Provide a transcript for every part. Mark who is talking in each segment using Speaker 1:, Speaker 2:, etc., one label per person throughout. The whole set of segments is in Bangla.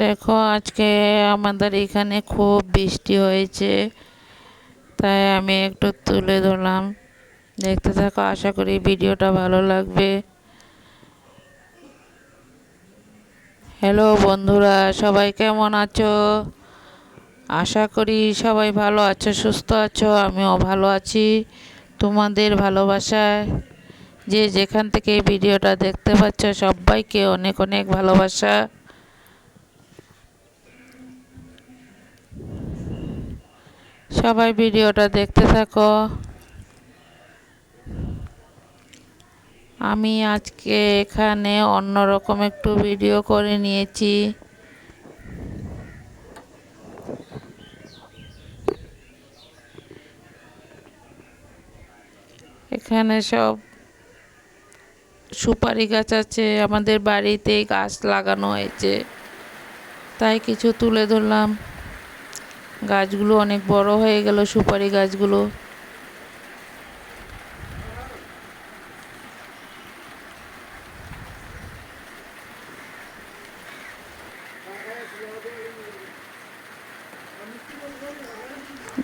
Speaker 1: দেখো, আজকে আমাদের এখানে খুব বৃষ্টি হয়েছে, তাই আমি একটু তুলে ধরলাম। দেখতে থাকো, আশা করি ভিডিওটা ভালো লাগবে। হ্যালো বন্ধুরা, সবাই কেমন আছো? আশা করি সবাই ভালো আছো, সুস্থ আছো, আমিও ভালো আছি। তোমাদের ভালোবাসায়, যে যেখান থেকে ভিডিওটা দেখতে পাচ্ছ, সবাইকে অনেক অনেক ভালোবাসা। সবাই ভিডিওটা দেখতে থাকো। আমি আজকে এখানে অন্যরকম একটু ভিডিও করে নিয়েছি। এখানে সব সুপারি গাছ আছে, আমাদের বাড়িতে গাছ লাগানো হয়েছে, তাই কিছু তুলে ধরলাম। গাছগুলো অনেক বড় হয়ে গেল, সুপারি গাছগুলো।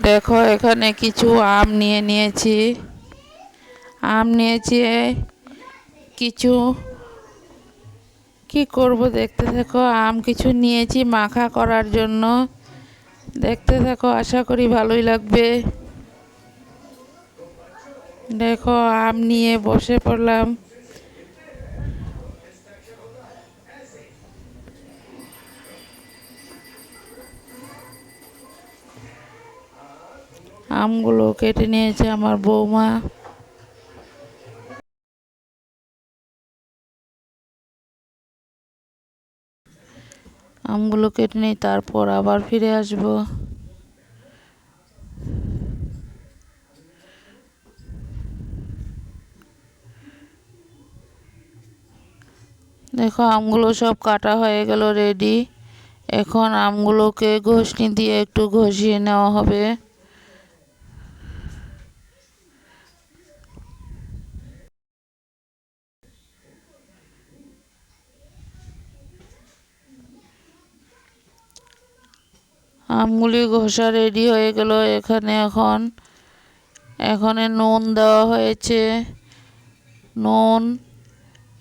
Speaker 1: দেখো, এখানে কিছু আম নিয়ে নিয়েছি। আম নিয়েছি, কিছু কি করব দেখতে দেখো আম কিছু নিয়েছি মাখা করার জন্য। দেখতে থাকো, আশা করি ভালোই লাগবে। দেখো, আম নিয়ে বসে পড়লাম। আমগুলো কেটে নিয়েছে আমার বৌমা। আমগুলো কেটে নিই, তারপর আবার ফিরে আসব। দেখো, আমগুলো সব কাটা হয়ে গেল রেডি এখন আমগুলোকে ঘষনি দিয়ে একটু ঘষিয়ে নেওয়া হবে। আমগুলি ঘষা রেডি হয়ে গেল। এখানে এখন, এখানে নুন দেওয়া হয়েছে। নুন,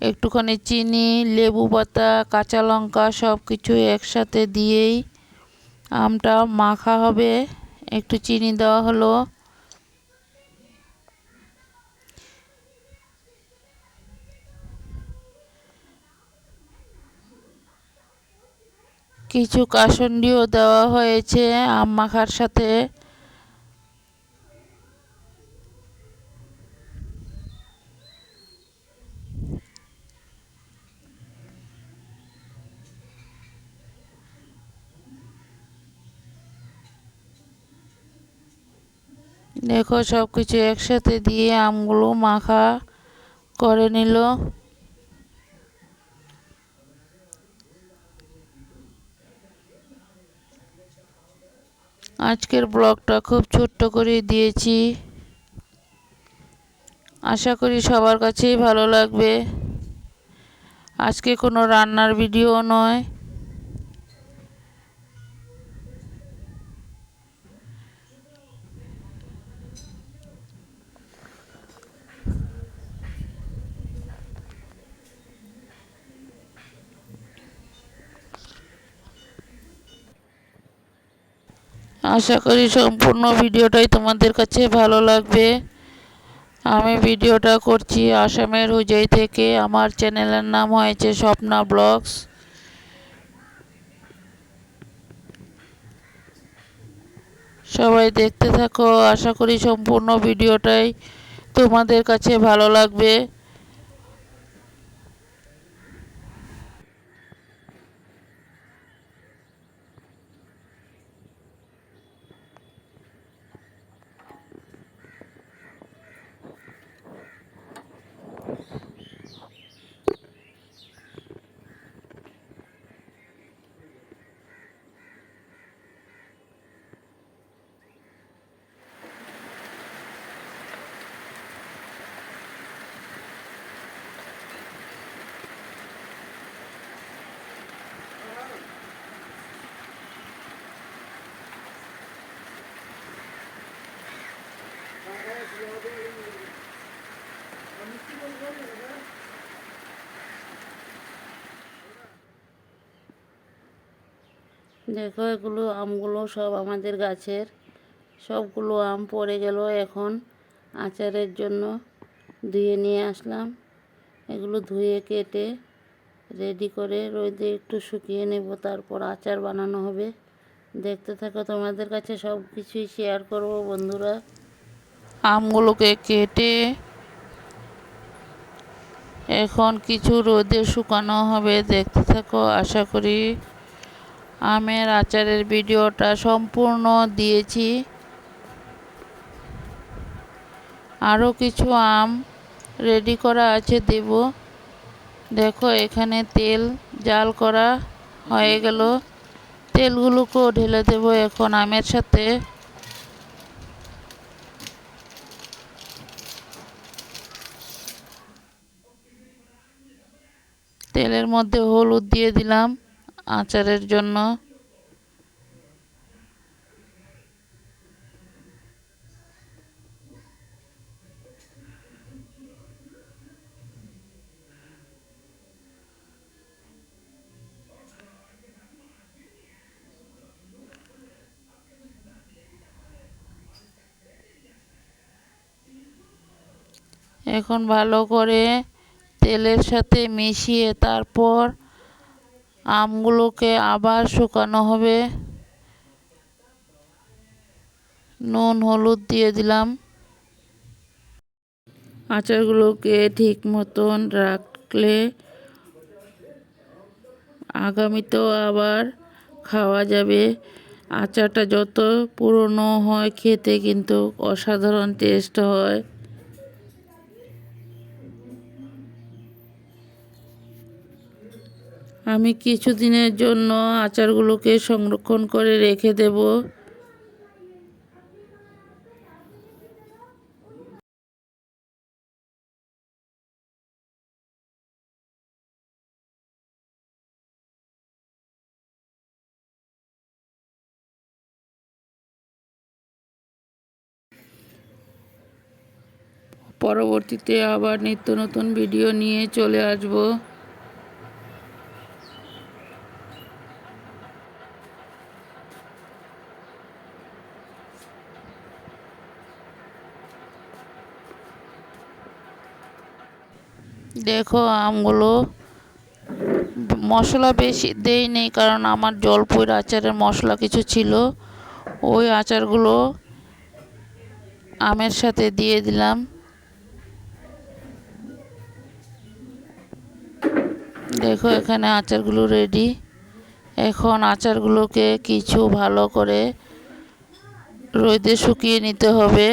Speaker 1: একটুখানি চিনি, লেবু পাতা, কাঁচা লঙ্কা সব কিছু একসাথে দিয়েই আমটা মাখা হবে। একটু চিনি দেওয়া হলো। কিছু কাসন্ডিও দেওয়া হয়েছে আম মাখার সাথে। দেখো সব কিছু একসাথে দিয়ে আমগুলো মাখা করে নিল। আজকের ব্লগটা খুব ছোট্ট করে দিয়েছি। আশা করি সবার কাছেই ভালো লাগবে। আজকে কোনো রান্নার ভিডিও নয়। আশা করি সম্পূর্ণ ভিডিওটাই তোমাদের কাছে ভালো লাগবে। আমি ভিডিওটা করছি আসামের হুজাই থেকে। আমার চ্যানেলের নাম হয়েছে স্বপ্না ব্লগস। সবাই দেখতে থাকো। আশা করি সম্পূর্ণ ভিডিওটাই তোমাদের কাছে ভালো লাগবে। দেখো, এগুলো আমগুলো সব আমাদের গাছের। সবগুলো আম পড়ে গেল এখন আচারের জন্য। ধুয়ে নিয়ে আসলাম। এগুলো ধুয়ে কেটে রেডি করে রোদে একটু শুকিয়ে নেব, তারপর আচার বানানো হবে। দেখতে থাকো, তোমাদের কাছে সব কিছুই শেয়ার করব বন্ধুরা। আমগুলোকে কেটে এখন কিছু রোদে শুকানো হবে। দেখতে থাকো, আশা করি আমের আচারের ভিডিওটা সম্পূর্ণ দিয়েছি। আরও কিছু আম রেডি করা আছে, দেব। দেখো, এখানে তেল জাল করা হয়ে গেল। তেলগুলোকেও ঢেলে দেব এখন আমের সাথে। তেলের মধ্যে হলুদ দিয়ে দিলাম। আচারের জন্য। এখন ভালো করে তেলের সাথে মিশিয়ে তারপর আমগুলোকে আবার শুকানো হবে। নুন, হলুদ দিয়ে দিলাম। আচারগুলোকে ঠিক মতন রাখলে আগামীতেও আবার খাওয়া যাবে। আচারটা যত পুরনো হয়, খেতে কিন্তু অসাধারণ টেস্ট হয়। আমি কিছুদিনের জন্য আচারগুলোকে সংরক্ষণ করে রেখে দেব। পরবর্তীতে আবার নিত্য নতুন ভিডিও নিয়ে চলে আসব। দেখো আমগুলো মশলা বেশি দেইনি কারণ আমার জলপুর আচারের মশলা কিছু ছিল। ওই আচারগুলো আমের সাথে দিয়ে দিলাম। দেখো এখানে আচারগুলো রেডি এখন আচারগুলোকে কিছু ভালো করে রোদে শুকিয়ে নিতে হবে।